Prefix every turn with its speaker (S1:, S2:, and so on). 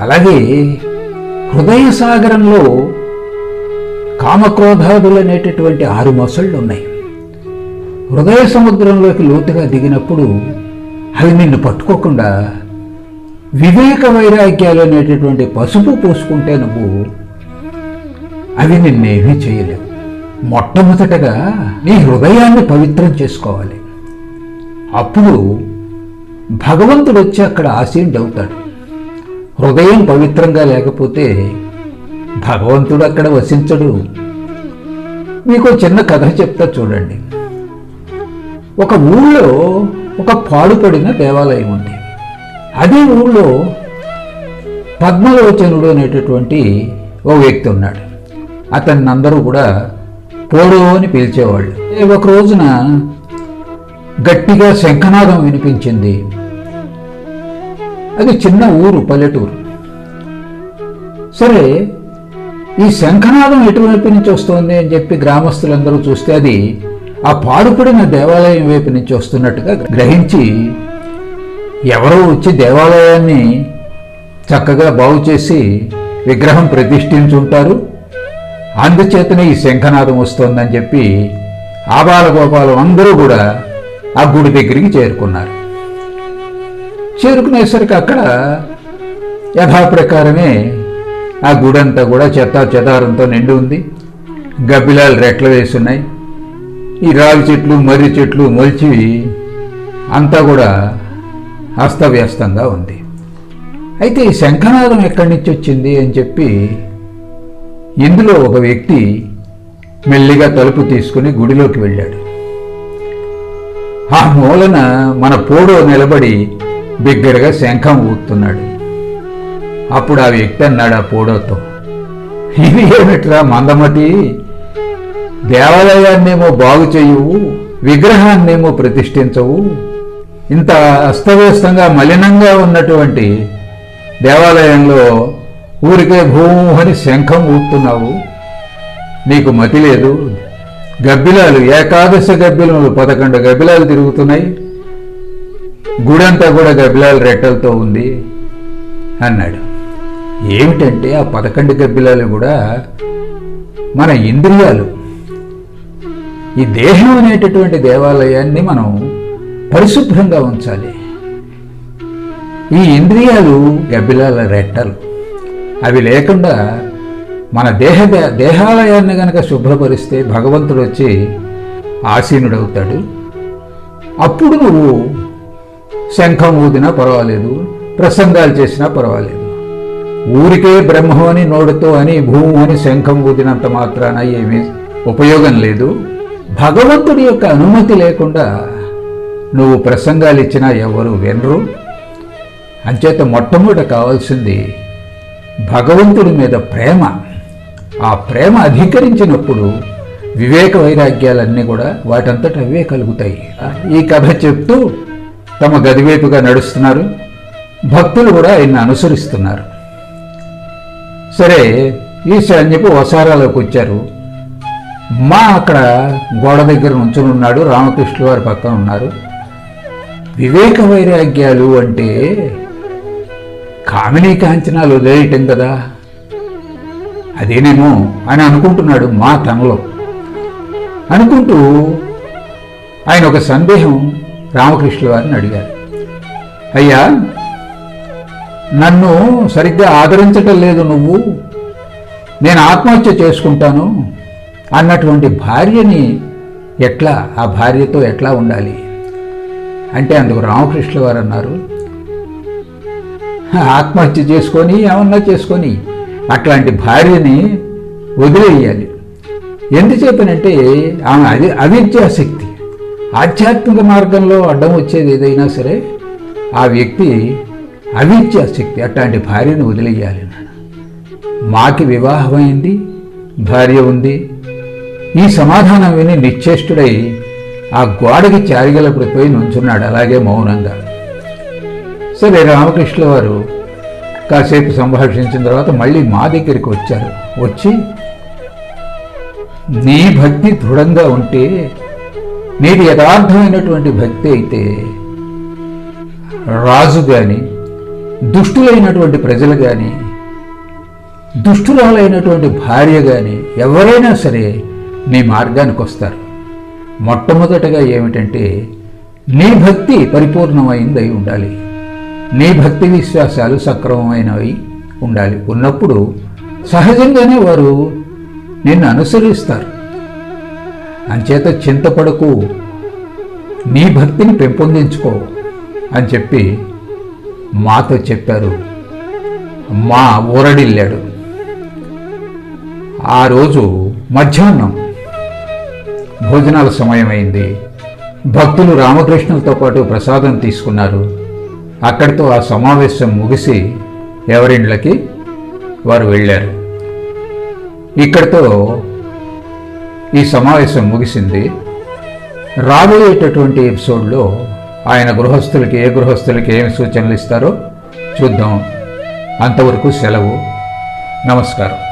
S1: అలాగే హృదయ సాగరంలో కామక్రోధాదులు అనేటటువంటి ఆరు మొసళ్ళు ఉన్నాయి. హృదయ సముద్రంలోకి లోతుగా దిగినప్పుడు అవి నిన్ను పట్టుకోకుండా వివేక వైరాగ్యాలు అనేటటువంటి పసుపు పోసుకుంటే నువ్వు అవి నిన్నేమీ చేయలేవు. మొట్టమొదటగా నీ హృదయాన్ని పవిత్రం చేసుకోవాలి. అప్పుడు భగవంతుడు వచ్చి అక్కడ ఆసీనుడు అవుతాడు హృదయం పవిత్రంగా లేకపోతే భగవంతుడు అక్కడ వసించడు. మీకు చిన్న కథ చెప్తా చూడండి. ఒక ఊళ్ళో ఒక పాడుపడిన దేవాలయం ఉంది. అదే ఊళ్ళో పద్మలోచనుడు అనేటటువంటి ఓ వ్యక్తి ఉన్నాడు. అతన్ని అందరూ కూడా పోడు అని పిలిచేవాళ్ళు. ఒక రోజున గట్టిగా శంఖనాదం వినిపించింది. అది చిన్న ఊరు పల్లెటూరు. సరే ఈ శంఖనాదం ఎటువైపు నుంచి వస్తుంది అని చెప్పి గ్రామస్తులందరూ చూస్తే అది ఆ పాడుపడిన దేవాలయం వైపు నుంచి వస్తున్నట్టుగా గ్రహించి ఎవరో వచ్చి దేవాలయాన్ని చక్కగా బాగు చేసి విగ్రహం ప్రతిష్ఠించుంటారు. అందుచేతనే ఈ శంఖనాదం వస్తోందని చెప్పి ఆబాల గోపాలం అందరూ కూడా ఆ గుడి దగ్గరికి చేరుకున్నారు. చేరుకునేసరికి అక్కడ యథాప్రకారమే ఆ గుడంతా కూడా చెత్త చెదారంతో నిండి ఉంది. గబ్బిలాలు రెట్లు వేస్తున్నాయి ఈ రావి చెట్లు మర్రి చెట్లు మొలిచి అంతా కూడా అస్తవ్యస్తంగా ఉంది. అయితే ఈ శంఖనాదం ఎక్కడి నుంచి వచ్చింది అని చెప్పి ఇందులో ఒక వ్యక్తి మెల్లిగా తలుపు తీసుకుని గుడిలోకి వెళ్ళాడు. ఆ మూలన మన పోడో నిలబడి బిగ్గరగా శంఖం ఊతున్నాడు అప్పుడు ఆ వ్యక్తి అన్నాడు ఆ పోడోతో ఇది ఏమిట్రా మందమటి? దేవాలయాన్నేమో బాగు చేయవు విగ్రహాన్నేమో ప్రతిష్ఠించవు. ఇంత అస్తవ్యస్తంగా మలినంగా ఉన్నటువంటి దేవాలయంలో ఊరికే భూమని శంఖం ఊపుతున్నావు. నీకు మతి లేదు. గబ్బిలాలు ఏకాదశ గబ్బిలములు పదకొండు గబ్బిలాలు తిరుగుతున్నాయి. గుడంతా కూడా గబ్బిలాల రెట్టలతో ఉంది అన్నాడు. ఏమిటంటే ఆ పదకొండు గబ్బిలాలు కూడా మన ఇంద్రియాలు. ఈ దేహం అనేటటువంటి దేవాలయాన్ని మనం పరిశుభ్రంగా ఉంచాలి. ఈ ఇంద్రియాలు గబ్బిలాల రెట్టలు. అవి లేకుండా మన దేహ దేహాలయాన్ని గనక శుభ్రపరిస్తే భగవంతుడు వచ్చి ఆసీనుడవుతాడు. అప్పుడు నువ్వు శంఖం ఊదినా పర్వాలేదు ప్రసంగాలు చేసినా పర్వాలేదు. ఊరికే బ్రహ్మం అని నోడుతో అని భూము అని శంఖం ఊదినంత మాత్రాన ఏమీ ఉపయోగం లేదు. భగవంతుడి యొక్క అనుమతి లేకుండా నువ్వు ప్రసంగాలు ఇచ్చినా ఎవరు వినరు. అంచేత మొట్టమొదట కావాల్సింది భగవంతుడి మీద ప్రేమ. ఆ ప్రేమ అధికరించినప్పుడు వివేక వైరాగ్యాలన్నీ కూడా వాటంతట అవే కలుగుతాయి. ఈ కథ చెప్తూ తమ గదివైపుగా నడుస్తున్నారు. భక్తులు కూడా ఆయన్ని అనుసరిస్తున్నారు. సరే ఈశాన్యపు వసారాలోకి వచ్చారు. మా అక్కడ గోడ దగ్గర నుంచుని ఉన్నాడు రామకృష్ణుల వారి పక్కన ఉన్నారు. వివేక వైరాగ్యాలు అంటే కామినీ కాంచనాలు వదిలేయటం కదా. అదేనేమో అని అనుకుంటున్నాడు మా తనలో. అనుకుంటూ ఆయన ఒక సందేహం రామకృష్ణుల వారిని అడిగారు. అయ్యా నన్ను సరిగ్గా ఆదరించటం లేదు నువ్వు. నేను ఆత్మహత్య చేసుకుంటాను. అన్నటువంటి భార్యని ఎట్లా ఆ భార్యతో ఎట్లా ఉండాలి? అంటే అందుకు రామకృష్ణ వారు అన్నారు ఆత్మహత్య చేసుకొని ఏమన్నా చేసుకొని అట్లాంటి భార్యని వదిలేయాలి. ఎందుచేతనంటే ఆమె అది అవిద్యాశక్తి ఆధ్యాత్మిక మార్గంలో అడ్డం వచ్చేది ఏదైనా సరే ఆ వ్యక్తి అవిద్య శక్తి అట్లాంటి భార్యను వదిలేయాలి మాకి వివాహమైంది భార్య ఉంది. ఈ సమాధానం విని నిశ్చేష్టుడై ఆ గోడకి చారిగలపడిపోయి నుంచున్నాడు అలాగే మౌనంగా. సరే రామకృష్ణ వారు కాసేపు సంభాషించిన తర్వాత మళ్ళీ మా దగ్గరికి వచ్చారు. వచ్చి నీ భక్తి దృఢంగా ఉంటే నీది యథార్థమైనటువంటి భక్తి అయితే రాజు కానీ దుష్టులైనటువంటి ప్రజలు కానీ దుష్టురాలైనటువంటి భార్య కానీ ఎవరైనా సరే నీ మార్గానికి వస్తారు. మొట్టమొదటగా ఏమిటంటే నీ భక్తి పరిపూర్ణమైందై ఉండాలి. నీ భక్తి విశ్వాసాలు సక్రమమైనవి ఉండాలి. ఉన్నప్పుడు సహజంగానే వారు నిన్ను అనుసరిస్తారు. అంచేత చింతపడకు. నీ భక్తిని పెంపొందించుకో అని చెప్పి మాతో చెప్పారు. మా ఊరడిల్లాడు. ఆ రోజు మధ్యాహ్నం భోజనాల సమయమైంది. భక్తులు రామకృష్ణులతో పాటు ప్రసాదం తీసుకున్నారు. అక్కడితో ఆ సమావేశం ముగిసి ఎవరిండ్లకి వారు వెళ్ళారు. ఇక్కడితో ఈ సమావేశం ముగిసింది. రాబోయేటటువంటి ఎపిసోడ్లో ఆయన గృహస్థులకి ఏ గృహస్థులకి ఏమి సూచనలు ఇస్తారో చూద్దాం. అంతవరకు సెలవు. నమస్కారం.